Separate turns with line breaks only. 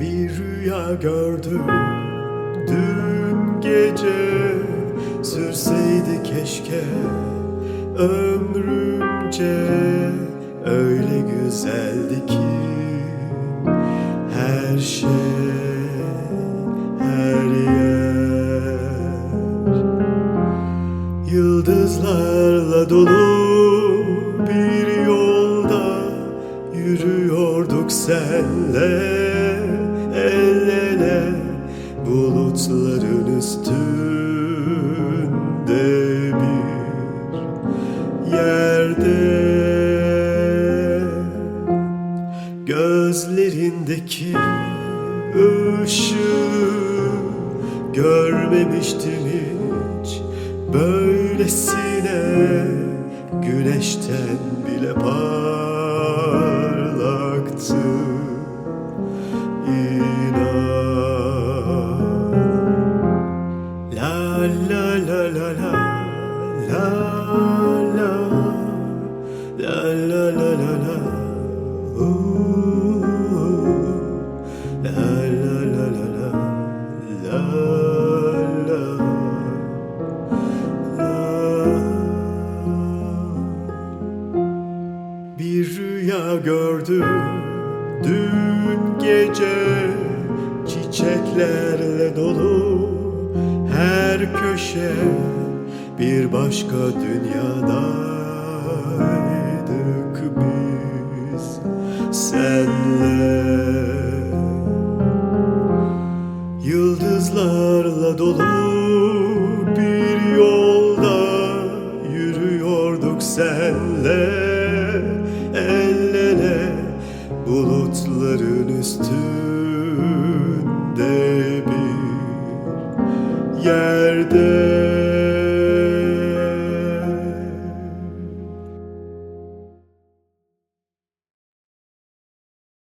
Bir rüya gördüm. Dün gece Sürseydi keşke. Ömrümce Öyle güzeldi ki her şey her yer Yıldızlarla dolu bir yolda Yürüyorduk senle Bulutların üstünde bir yerde. Gözlerindeki ışığı görmemiştim hiç. Böylesine güneşten bile parlaktı Bir rüya gördüm dün gece. Çiçeklerle dolu her köşe Bir başka dünyadaydık biz senle. Yıldızlarla dolu bir yolda yürüyorduk senle. El ele bulutların üstünde